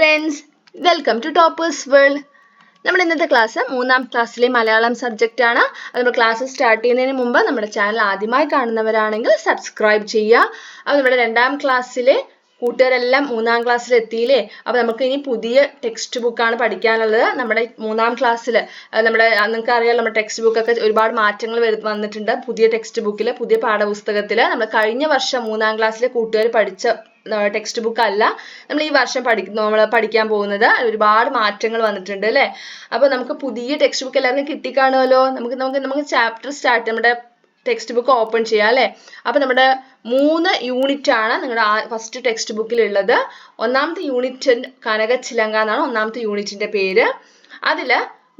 Friends welcome to toppers world നമ്മുടെ ഇന്നത്തെ class മൂന്നാം ക്ലാസ്സിലെ മലയാളം സബ്ജക്റ്റ് ആണ്. അത് നമ്മുടെ ക്ലാസ് സ്റ്റാർട്ട് ചെയ്യുന്നതിന് മുമ്പ് നമ്മുടെ ചാനൽ ആദ്യമായി കാണുന്നവരാണെങ്കിൽ സബ്സ്ക്രൈബ് ചെയ്യുക. അപ്പോൾ നമ്മുടെ രണ്ടാം ക്ലാസ്സിലെ കൂട്ടുകാരെല്ലാം മൂന്നാം ക്ലാസ്സിൽ എത്തിയില്ലേ? അപ്പോൾ നമുക്ക് ഇനി പുതിയ ടെക്സ്റ്റ് ബുക്കാണ് പഠിക്കാനുള്ളത്. നമ്മുടെ മൂന്നാം ക്ലാസ്സിൽ നമ്മുടെ നിങ്ങൾക്ക് അറിയാം നമ്മുടെ ടെക്സ്റ്റ് ബുക്കൊക്കെ ഒരുപാട് മാറ്റങ്ങൾ വന്നിട്ടുണ്ട്. പുതിയ ടെക്സ്റ്റ് ബുക്കിൽ പുതിയ പാഠപുസ്തകത്തിൽ നമ്മൾ കഴിഞ്ഞ വർഷം മൂന്നാം ക്ലാസ്സിലെ കൂട്ടുകാർ പഠിച്ച ടെക്സ്റ്റ് ബുക്ക് അല്ല. നമ്മൾ ഈ വർഷം പഠിക്കുന്ന നമ്മൾ പഠിക്കാൻ പോകുന്നത്. ഒരുപാട് മാറ്റങ്ങൾ വന്നിട്ടുണ്ട് അല്ലേ? അപ്പോൾ നമുക്ക് പുതിയ ടെക്സ്റ്റ് ബുക്ക് എല്ലാവർക്കും കിട്ടിക്കാണുമല്ലോ നമുക്ക് നമുക്ക് നമുക്ക് ചാപ്റ്റർ സ്റ്റാർട്ട് നമ്മുടെ ടെക്സ്റ്റ് ബുക്ക് ഓപ്പൺ ചെയ്യാം അല്ലേ? അപ്പോൾ നമ്മുടെ മൂന്ന് യൂണിറ്റ് ആണ് നിങ്ങളുടെ ഫസ്റ്റ് ടെക്സ്റ്റ് ബുക്കിൽ ഉള്ളത് ഒന്നാമത്തെ യൂണിറ്റ് കനകച്ചിലങ്ക എന്നാണ് ഒന്നാമത്തെ യൂണിറ്റിന്റെ പേര്. അതിൽ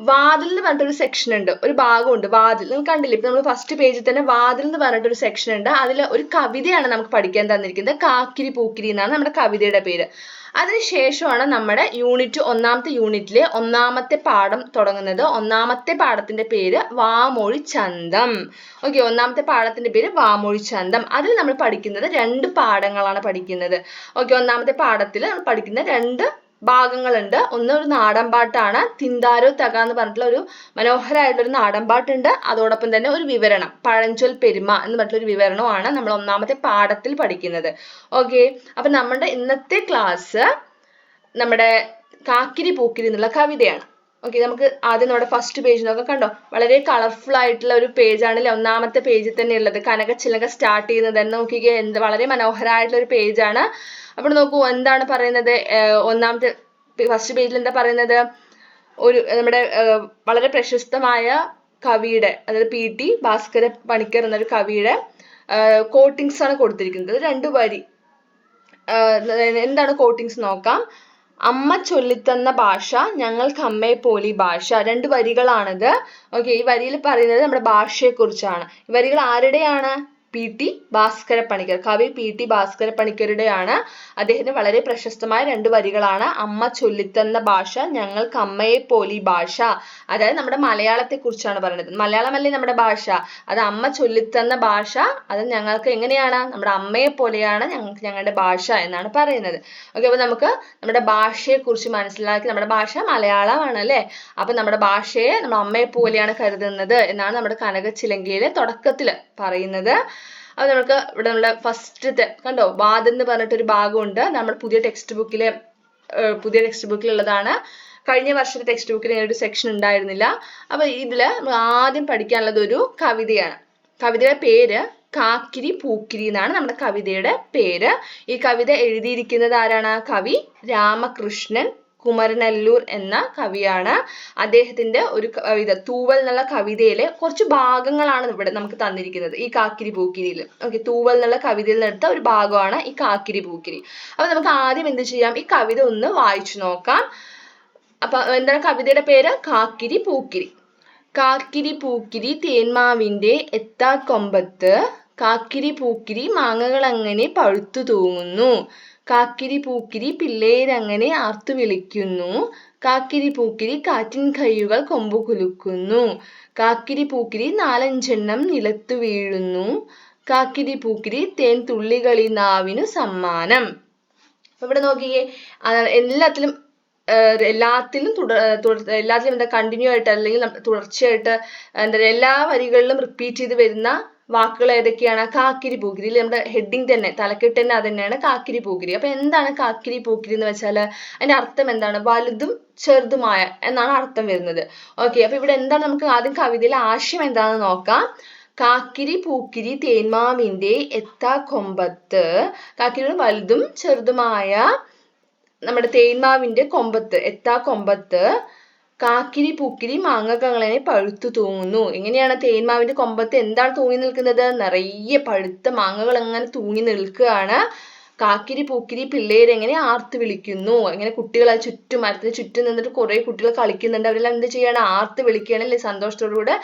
വാതിൽ എന്ന് പറഞ്ഞിട്ടൊരു സെക്ഷൻ ഉണ്ട്. ഒരു ഭാഗമുണ്ട് വാതിൽ. നിങ്ങൾ കണ്ടില്ലേ? ഇപ്പൊ നമ്മൾ ഫസ്റ്റ് പേജിൽ തന്നെ വാതിൽ എന്ന് പറഞ്ഞിട്ടൊരു സെക്ഷൻ ഉണ്ട്. അതിൽ ഒരു കവിതയാണ് നമുക്ക് പഠിക്കാൻ തന്നിരിക്കുന്നത്. കാക്കിരി പൂക്കിരി എന്നാണ് നമ്മുടെ കവിതയുടെ പേര്. അതിനുശേഷമാണ് നമ്മുടെ യൂണിറ്റ് ഒന്നാമത്തെ യൂണിറ്റിലെ ഒന്നാമത്തെ പാഠം തുടങ്ങുന്നത്. ഒന്നാമത്തെ പാഠത്തിന്റെ പേര് വാമൊഴി ചന്തം. ഓക്കെ ഒന്നാമത്തെ പാഠത്തിന്റെ പേര് വാമൊഴി ചന്തം. അതിൽ നമ്മൾ പഠിക്കുന്നത് രണ്ട് പാഠങ്ങളാണ് പഠിക്കുന്നത്. ഓക്കെ ഒന്നാമത്തെ പാഠത്തിൽ നമ്മൾ പഠിക്കുന്ന രണ്ട് ഭാഗങ്ങളുണ്ട്. ഒന്ന് ഒരു നാടൻ പാട്ടാണ് തിന്താരോ തക എന്ന് പറഞ്ഞിട്ടുള്ള ഒരു മനോഹരമായിട്ടുള്ള ഒരു നാടൻ പാട്ടുണ്ട് അതോടൊപ്പം തന്നെ ഒരു വിവരണം. പഴഞ്ചൊൽ പെരുമ എന്ന് പറഞ്ഞിട്ടുള്ള ഒരു വിവരണമാണ് നമ്മൾ ഒന്നാമത്തെ പാഠത്തിൽ പഠിക്കുന്നത്. ഓക്കെ അപ്പൊ നമ്മുടെ ഇന്നത്തെ ക്ലാസ് നമ്മുടെ കാക്കിരി പൂക്കിരി എന്നുള്ള കവിതയാണ്. ഓക്കെ നമുക്ക് ആദ്യം നമ്മുടെ ഫസ്റ്റ് പേജ് നോക്കാം. കണ്ടോ? വളരെ കളർഫുൾ ആയിട്ടുള്ള ഒരു പേജ് ആണല്ലേ? ഒന്നാമത്തെ പേജിൽ തന്നെ ഉള്ളത്. കനകച്ചിലക സ്റ്റാർട്ട് ചെയ്യുന്നത്. തന്നെ നോക്കിക്കേ എന്ത് വളരെ മനോഹരമായിട്ടുള്ള ഒരു പേജ് ആണ്. അപ്പോൾ നോക്കൂ എന്താണ് പറയുന്നത്? ഒന്നാമത്തെ ഫസ്റ്റ് പേജിൽ എന്താ പറയുന്നത്? ഒരു നമ്മുടെ വളരെ പ്രശസ്തമായ കവിയുടെ അതായത് പി ടി ഭാസ്കര പണിക്കർ എന്നൊരു കവിയുടെ കോട്ടിങ്സ് ആണ് കൊടുത്തിരിക്കുന്നത്. രണ്ട് വരി. എന്താണ് കോട്ടിങ്സ് നോക്കാം? അമ്മ ചൊല്ലിത്തന്ന ഭാഷ ഞങ്ങൾക്ക് അമ്മയെ പോലി ഭാഷ. രണ്ട് വരികളാണിത്. ഓക്കെ ഈ വരിയിൽ പറയുന്നത് നമ്മുടെ ഭാഷയെക്കുറിച്ചാണ്. വരികൾ ആരുടെയാണ്? പി ടി ഭാസ്കര പണിക്കർ കവി പി ടി ഭാസ്കര പണിക്കരുടെയാണ് അദ്ദേഹത്തിന് വളരെ പ്രശസ്തമായ രണ്ട് വരികളാണ്. അമ്മ ചൊല്ലിത്തന്ന ഭാഷ ഞങ്ങൾക്ക് അമ്മയെ പോലി ഭാഷ. അതായത് നമ്മുടെ മലയാളത്തെ കുറിച്ചാണ് പറയുന്നത്. മലയാളമല്ലേ നമ്മുടെ ഭാഷ? അത് അമ്മ ചൊല്ലിത്തന്ന ഭാഷ അത് ഞങ്ങൾക്ക് എങ്ങനെയാണ്? നമ്മുടെ അമ്മയെ പോലെയാണ് ഞങ്ങൾക്ക് ഞങ്ങളുടെ ഭാഷ എന്നാണ് പറയുന്നത്. ഓക്കെ അപ്പൊ നമുക്ക് നമ്മുടെ ഭാഷയെ കുറിച്ച് മനസ്സിലാക്കി. നമ്മുടെ ഭാഷ മലയാളമാണ് അല്ലേ? അപ്പൊ നമ്മുടെ ഭാഷയെ നമ്മൾ അമ്മയെ പോലെയാണ് കരുതുന്നത് എന്നാണ് നമ്മുടെ കനകച്ചിലങ്കയിലെ തുടക്കത്തിൽ പറയുന്നത്. അത് നമുക്ക് ഇവിടെ നമ്മുടെ ഫസ്റ്റത്തെ കണ്ടോ? വാദം എന്ന് പറഞ്ഞിട്ടൊരു ഭാഗമുണ്ട്. നമ്മൾ പുതിയ ടെക്സ്റ്റ് ബുക്കിലെ പുതിയ ടെക്സ്റ്റ് ബുക്കിലുള്ളതാണ് കഴിഞ്ഞ വർഷത്തെ ടെക്സ്റ്റ് ബുക്കിൽ ഇങ്ങനെ ഒരു സെക്ഷൻ ഉണ്ടായിരുന്നില്ല. അപ്പൊ ഇതിൽ നമ്മൾ ആദ്യം പഠിക്കാനുള്ളത് ഒരു കവിതയാണ്. കവിതയുടെ പേര് കാക്കിരി പൂക്കിരി എന്നാണ് നമ്മുടെ കവിതയുടെ പേര്. ഈ കവിത എഴുതിയിരിക്കുന്നത് ആരാണ്? കവി രാമകൃഷ്ണൻ കുമരനല്ലൂർ എന്ന കവിയാണ്. അദ്ദേഹത്തിന്റെ ഒരു കവിത തൂവൽ എന്നുള്ള കവിതയിലെ കുറച്ച് ഭാഗങ്ങളാണ് ഇവിടെ നമുക്ക് തന്നിരിക്കുന്നത്. ഈ കാക്കിരി പൂക്കിരിയിൽ ഓക്കെ തൂവൽ എന്നുള്ള കവിതയിൽ നിന്നെടുത്ത ഒരു ഭാഗമാണ് ഈ കാക്കിരി പൂക്കിരി. അപ്പൊ നമുക്ക് ആദ്യം എന്ത് ചെയ്യാം? ഈ കവിത ഒന്ന് വായിച്ചു നോക്കാം. അപ്പൊ എന്താണ് കവിതയുടെ പേര്? കാക്കിരി പൂക്കിരി. കാക്കിരി പൂക്കിരി തേന്മാവിന്റെ എത്താക്കൊമ്പത്ത് കാക്കിരി പൂക്കിരി മാങ്ങകൾ അങ്ങനെ പഴുത്തു തൂങ്ങുന്നു. കാക്കിരി പൂക്കിരി പിള്ളേരങ്ങനെ ആർത്തു വിളിക്കുന്നു. കാക്കിരി പൂക്കിരി കാറ്റിൻ കയ്യുകൾ കൊമ്പു കുലുക്കുന്നു. കാക്കിരി പൂക്കിരി നാലഞ്ചെണ്ണം നിലത്തു വീഴുന്നു. കാക്കിരി പൂക്കിരി തേൻ തുള്ളികളി നാവിനു സമ്മാനം. ഇവിടെ നോക്കിയേ എല്ലാത്തിലും എല്ലാത്തിലും തുടർ എല്ലാത്തിലും എന്താ കണ്ടിന്യൂ ആയിട്ട് അല്ലെങ്കിൽ തുടർച്ചയായിട്ട് എന്താ എല്ലാ വരികളിലും റിപ്പീറ്റ് ചെയ്ത് വരുന്ന വാക്കുകൾ ഏതൊക്കെയാണ്? കാക്കിരി പൂക്കിരി. നമ്മുടെ ഹെഡിങ് തന്നെ തലക്കെട്ട് തന്നെ അത് തന്നെയാണ് കാക്കിരി പൂക്കിരി. അപ്പൊ എന്താണ് കാക്കിരി പൂക്കിരി എന്ന് വെച്ചാൽ? അതിന്റെ അർത്ഥം എന്താണ്? വലുതും ചെറുതുമായ എന്നാണ് അർത്ഥം വരുന്നത്. ഓക്കെ അപ്പൊ ഇവിടെ എന്താണ് നമുക്ക് ആദ്യം കവിതയിലെ ആശയം എന്താണെന്ന് നോക്കാം. കാക്കിരി പൂക്കിരി തേന്മാവിന്റെ എത്താ കൊമ്പത്ത്. കാക്കിരി വലുതും ചെറുതുമായ നമ്മുടെ തേന്മാവിന്റെ കൊമ്പത്ത് എത്താ കൊമ്പത്ത്. കാക്കിരി പൂക്കിരി മാങ്ങക്കങ്ങളെ പഴുത്തു തൂങ്ങുന്നു. എങ്ങനെയാണ് തേന്മാവിന്റെ കൊമ്പത്ത് എന്താണ് തൂങ്ങി നിൽക്കുന്നത്? നിറയെ പഴുത്ത മാങ്ങകൾ അങ്ങനെ തൂങ്ങി നിൽക്കുകയാണ്. കാക്കിരി പൂക്കിരി പിള്ളേരെങ്ങനെ ആർത്ത് വിളിക്കുന്നു? അങ്ങനെ കുട്ടികൾ ആ ചുറ്റും മരത്തിന് ചുറ്റും നിന്നിട്ട് കുറെ കുട്ടികൾ കളിക്കുന്നുണ്ട്. അവരെല്ലാം എന്ത് ചെയ്യാണ്? ആർത്ത് വിളിക്കുകയാണ് അല്ലെ? സന്തോഷത്തോടുകൂടെ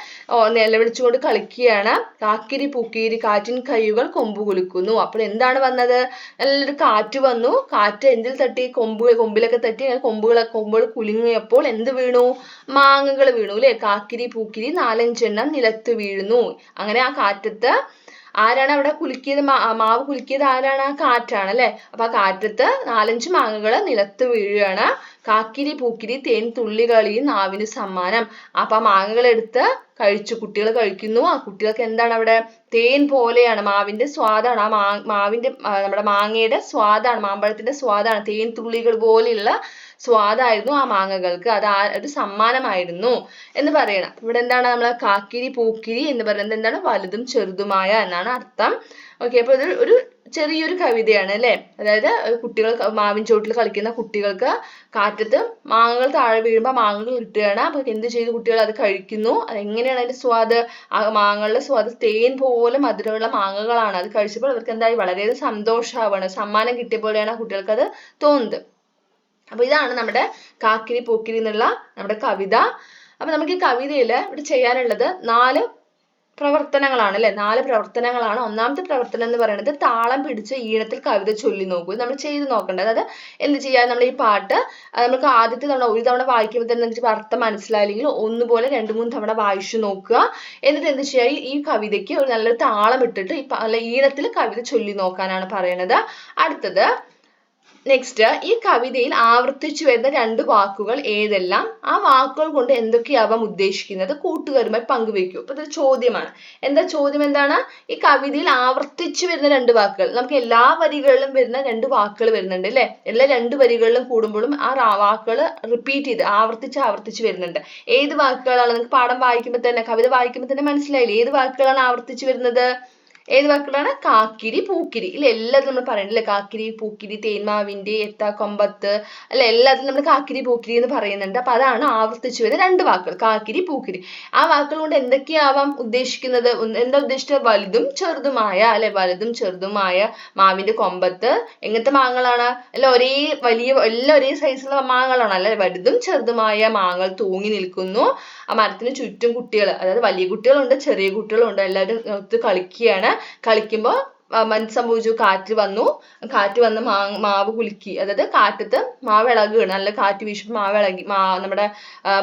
നിലവിളിച്ചുകൊണ്ട് കളിക്കുകയാണ്. കാക്കിരി പൂക്കിരി കാറ്റിൻ കയ്യുകൾ കൊമ്പ് കുലുക്കുന്നു. അപ്പോൾ എന്താണ് വന്നത്? നല്ലൊരു കാറ്റ് വന്നു. കാറ്റ് എന്തിൽ തട്ടി? കൊമ്പ് കൊമ്പിലൊക്കെ തട്ടി കൊമ്പുകൾ കൊമ്പുകൾ കുലുങ്ങിയപ്പോൾ എന്ത് വീണു? മാങ്ങകൾ വീണു അല്ലെ? കാക്കിരി പൂക്കിരി നാലഞ്ചെണ്ണം നിലത്ത് വീഴുന്നു. അങ്ങനെ ആ കാറ്റത്ത് ആരാണ് അവിടെ കുലുക്കിയത്? മാവ് കുലുക്കിയത് ആരാണ്? ആ കാറ്റാണ് അല്ലെ? അപ്പൊ ആ കാറ്റത്ത് നാലഞ്ച് മാങ്ങകൾ നിലത്ത് വീഴുകയാണ്. കാക്കിരി പൂക്കിരി തേൻ തുള്ളികളി നാവിന് സമ്മാനം. അപ്പൊ ആ മാങ്ങകൾ എടുത്ത് കഴിച്ചു. കുട്ടികൾ കഴിക്കുന്നു. ആ കുട്ടികൾക്ക് എന്താണ് അവിടെ? തേൻ പോലെയാണ് മാവിന്റെ സ്വാദാണ്. ആ മാ മാവിന്റെ നമ്മുടെ മാങ്ങയുടെ സ്വാദാണ്. മാമ്പഴത്തിന്റെ സ്വാദാണ്. തേൻ തുള്ളികൾ പോലെയുള്ള സ്വാദായിരുന്നു ആ മാങ്ങകൾക്ക്. അത് ആ ഒരു സമ്മാനമായിരുന്നു എന്ന് പറയണം. ഇവിടെ എന്താണ് നമ്മൾ കാക്കിരി പൂക്കിരി എന്ന് പറയുന്നത് എന്താണ്? വലുതും ചെറുതുമായ എന്നാണ് അർത്ഥം. ഓക്കെ അപ്പൊ ഇത് ഒരു ചെറിയൊരു കവിതയാണ് അല്ലേ? അതായത് കുട്ടികൾ മാവിൻ ചോട്ടിൽ കളിക്കുന്ന കുട്ടികൾക്ക് കാറ്റത്ത് മാങ്ങകൾ താഴെ വീഴുമ്പോൾ മാങ്ങകൾ കിട്ടുകയാണ്. അപ്പൊ എന്ത് ചെയ്തു കുട്ടികൾ? അത് കഴിക്കുന്നു. എങ്ങനെയാണ് അതിന്റെ സ്വാദ്? ആ മാങ്ങകളുടെ സ്വാദ് തേൻ പോലെ മധുരമുള്ള മാങ്ങകളാണ്. അത് കഴിച്ചപ്പോൾ അവർക്ക് എന്തായി? വളരെയധികം സന്തോഷമാവാണ് സമ്മാനം കിട്ടിയ പോലെയാണ് ആ കുട്ടികൾക്ക് അത് തോന്നുന്നത്. അപ്പൊ ഇതാണ് നമ്മുടെ കാക്കിരി പൂക്കിരി എന്നുള്ള നമ്മുടെ കവിത. അപ്പൊ നമുക്ക് ഈ കവിതയിൽ ഇവിടെ ചെയ്യാനുള്ളത് നാല് പ്രവർത്തനങ്ങളാണ് അല്ലെ നാല് പ്രവർത്തനങ്ങളാണ്. ഒന്നാമത്തെ പ്രവർത്തനം എന്ന് പറയുന്നത് താളം പിടിച്ച് ഈണത്തിൽ കവിത ചൊല്ലി നോക്കൂ. നമ്മൾ ചെയ്ത് നോക്കേണ്ടത് അതായത് എന്ത് ചെയ്യാ? നമ്മൾ ഈ പാട്ട് നമുക്ക് ആദ്യത്തെ തവണ ഒരു തവണ വായിക്കുമ്പോൾ തന്നെ നമുക്ക് അർത്ഥം മനസ്സിലായില്ലെങ്കിൽ ഒന്നുപോലെ രണ്ട് മൂന്ന് തവണ വായിച്ചു നോക്കുക. എന്നിട്ട് എന്ത് ചെയ്യുക ഈ- കവിതയ്ക്ക് ഒരു നല്ലൊരു താളം ഇട്ടിട്ട് ഈ ഈണത്തിൽ കവിത ചൊല്ലി നോക്കാനാണ് പറയണത്. അടുത്തത് നെക്സ്റ്റ് ഈ കവിതയിൽ ആവർത്തിച്ചു വരുന്ന രണ്ട് വാക്കുകൾ ഏതെല്ലാം? ആ വാക്കുകൾ കൊണ്ട് എന്തൊക്കെയാവാം ഉദ്ദേശിക്കുന്നത്? കൂട്ടുകാരുമായി പങ്കുവെക്കൂ അപ്പൊ ഇത് ചോദ്യമാണ്. എന്താ ചോദ്യം എന്താണ്? ഈ കവിതയിൽ ആവർത്തിച്ചു വരുന്ന രണ്ട് വാക്കുകൾ. നമുക്ക് എല്ലാ വരികളിലും വരുന്ന രണ്ട് വാക്കുകൾ വരുന്നുണ്ട് അല്ലെ? എല്ലാ രണ്ട് വരികളിലും കൂടുമ്പോഴും ആ വാക്കുകൾ റിപ്പീറ്റ് ചെയ്ത് ആവർത്തിച്ച് ആവർത്തിച്ച് വരുന്നുണ്ട്. ഏത് വാക്കുകളാണ്? നിങ്ങൾക്ക് പാഠം വായിക്കുമ്പോൾ തന്നെ കവിത വായിക്കുമ്പോൾ തന്നെ മനസ്സിലായില്ലേ? ഏത് വാക്കുകളാണ് ആവർത്തിച്ച് വരുന്നത്? ഏത് വാക്കുകളാണ്? കാക്കിരി പൂക്കിരി. ഇല്ല എല്ലാതും നമ്മൾ പറയുന്നില്ലേ കാക്കിരി പൂക്കിരി തേന്മാവിന്റെ എത്ത കൊമ്പത്ത് അല്ല? എല്ലാത്തിലും നമ്മൾ കാക്കിരി പൂക്കിരി എന്ന് പറയുന്നുണ്ട്. അപ്പൊ അതാണ് ആവർത്തിച്ചു വരുന്ന രണ്ട് വാക്കുകൾ. കാക്കിരി പൂക്കിരി. ആ വാക്കുകൾ കൊണ്ട് എന്തൊക്കെയാവാം ഉദ്ദേശിക്കുന്നത്? എന്താ ഉദ്ദേശിച്ചത്? വലുതും ചെറുതുമായ അല്ലെ? വലുതും ചെറുതുമായ മാവിന്റെ കൊമ്പത്ത്. എങ്ങനത്തെ മാങ്ങകളാണ്? അല്ല ഒരേ വലിയ എല്ലാം ഒരേ സൈസുള്ള മാങ്ങകളാണ്. അല്ലെ? വലുതും ചെറുതുമായ മാങ്ങകൾ തൂങ്ങി നിൽക്കുന്നു. ആ മരത്തിന് ചുറ്റും കുട്ടികൾ അതായത് വലിയ കുട്ടികളുണ്ട് ചെറിയ കുട്ടികളുണ്ട് എല്ലാവരും ഒത്ത് കളിക്കുകയാണ്. കളിക്കുമ്പോൾ എന്ത് സംഭവിച്ചു കാറ്റ് വന്നു. കാറ്റ് വന്ന് മാ മാവ് കുലുക്കി. അതായത് കാറ്റത്ത് മാവ് ഇളകുകയാണ്. നല്ല കാറ്റ് വീശുമ്പോൾ മാവ് ഇളകി മാ നമ്മുടെ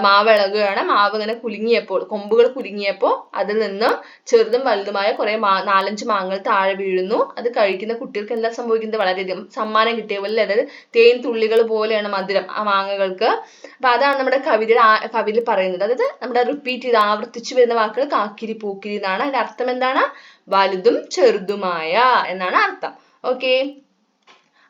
മാവ് ഇളകുകയാണ്. മാവ് ഇങ്ങനെ കുലുങ്ങിയപ്പോൾ കൊമ്പുകൾ കുലുങ്ങിയപ്പോൾ അതിൽ നിന്ന് ചെറുതും വലുതുമായ കുറെ മാ നാലഞ്ച് മാങ്ങൾ താഴെ വീഴുന്നു. അത് കഴിക്കുന്ന കുട്ടികൾക്ക് എന്താ സംഭവിക്കുന്നത്? വളരെയധികം സമ്മാനം കിട്ടിയ പോലെ അതായത് തേൻ തുള്ളികൾ പോലെയാണ് മധുരം ആ മാങ്ങകൾക്ക്. അപ്പൊ അതാണ് നമ്മുടെ കവിതയുടെ കവിതയിൽ പറയുന്നത്. അതായത് നമ്മുടെ റിപ്പീറ്റ് ചെയ്ത് ആവർത്തിച്ചു വരുന്ന വാക്കുകൾ കാക്കിരി പൂക്കിരി എന്നാണ്. അതിന്റെ അർത്ഥം എന്താണ്? വലുതും ചെറുതുമായ എന്നാണ് അർത്ഥം. ഓക്കെ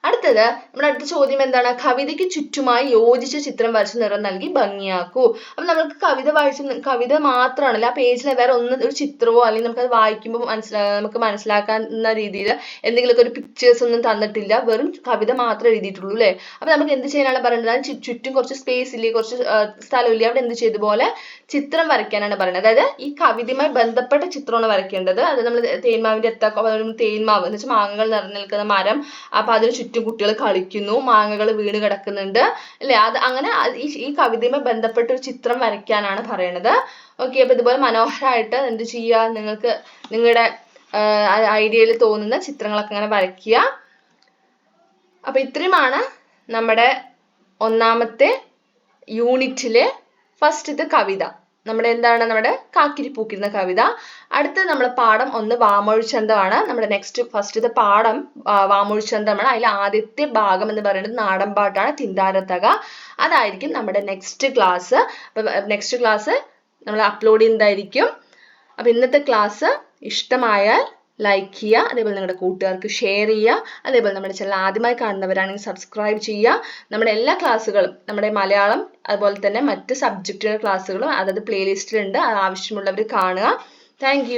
അടുത്തത് നമ്മുടെ അടുത്ത ചോദ്യം എന്താണ്? കവിതയ്ക്ക് ചുറ്റുമായി യോജിച്ച ചിത്രം വരച്ച് നിറം നൽകി ഭംഗിയാക്കൂ. അപ്പൊ നമുക്ക് കവിത വായിച്ച് കവിത മാത്രമാണല്ലോ. ആ പേജിൽ വേറെ ഒന്ന് ഒരു ചിത്രമോ അല്ലെങ്കിൽ നമുക്ക് അത് വായിക്കുമ്പോൾ മനസ്സിലാ നമുക്ക് മനസ്സിലാക്കാവുന്ന രീതിയിൽ എന്തെങ്കിലുമൊക്കെ ഒരു പിക്ചേഴ്സ് ഒന്നും തന്നിട്ടില്ല. വെറും കവിത മാത്രമേ എഴുതിയിട്ടുള്ളൂ അല്ലേ? അപ്പൊ നമുക്ക് എന്ത് ചെയ്യാനാണ് പറയുന്നത് ചുറ്റും കുറച്ച് സ്പേസ് ഇല്ലേ? കുറച്ച് സ്ഥലം സ്ഥലമില്ലേ? അവിടെ എന്ത് ചെയ്ത പോലെ ചിത്രം വരയ്ക്കാനാണ് പറയുന്നത് അതായത് ഈ കവിതയുമായി ബന്ധപ്പെട്ട ചിത്രമാണ് വരയ്ക്കേണ്ടത്. അത് നമ്മൾ തേന്മാവിന്റെ എത്ത തേന്മാവ് എന്ന് വെച്ചാൽ മാങ്ങകൾ നിറഞ്ഞു നിൽക്കുന്ന മരം. അപ്പൊ അതിന് ചുറ്റും കുട്ടികൾ കളിക്കുന്നു മാങ്ങകൾ വീണ് കിടക്കുന്നുണ്ട് അല്ലെ? അത് അങ്ങനെ ഈ കവിതയുമായി ബന്ധപ്പെട്ട ഒരു ചിത്രം വരയ്ക്കാനാണ് പറയണത് ഓക്കെ അപ്പൊ ഇതുപോലെ മനോഹരമായിട്ട് എന്ത് ചെയ്യുക? നിങ്ങൾക്ക് നിങ്ങളുടെ ഐഡിയയിൽ തോന്നുന്ന ചിത്രങ്ങളൊക്കെ അങ്ങനെ വരയ്ക്കുക. അപ്പൊ ഇത്രയുമാണ് നമ്മുടെ ഒന്നാമത്തെ യൂണിറ്റിലെ ഫസ്റ്റത്തെ കവിത. നമ്മുടെ എന്താണ് നമ്മുടെ കാക്കിരി പൂക്കുന്ന കവിത. അടുത്ത നമ്മുടെ പാഠം ഒന്ന് വാമൊഴിച്ചന്തമാണ്. നമ്മുടെ നെക്സ്റ്റ് ഫസ്റ്റത്തെ പാഠം വാമൊഴിച്ചന്തമാണ്. അതിൽ ആദ്യത്തെ ഭാഗം എന്ന് പറയുന്നത് നാടൻ പാട്ടാണ് തിന്താരത്തക. അതായിരിക്കും നമ്മുടെ നെക്സ്റ്റ് ക്ലാസ് നെക്സ്റ്റ് ക്ലാസ് നമ്മൾ അപ്ലോഡ് ചെയ്യുന്നതായിരിക്കും അപ്പൊ ഇന്നത്തെ ക്ലാസ് ഇഷ്ടമായാൽ ലൈക്ക് ചെയ്യുക അതേപോലെ നിങ്ങളുടെ കൂട്ടുകാർക്ക് ഷെയർ ചെയ്യുക അതേപോലെ നമ്മുടെ ചാനൽ ആദ്യമായി കാണുന്നവരാണെങ്കിൽ സബ്സ്ക്രൈബ് ചെയ്യുക. നമ്മുടെ എല്ലാ ക്ലാസ്സുകളും നമ്മുടെ മലയാളം അതുപോലെ തന്നെ മറ്റ് സബ്ജക്റ്റുകളുടെ ക്ലാസ്സുകളും അതായത് പ്ലേലിസ്റ്റിലുണ്ട് അത് ആവശ്യമുള്ളവർ കാണുക. താങ്ക്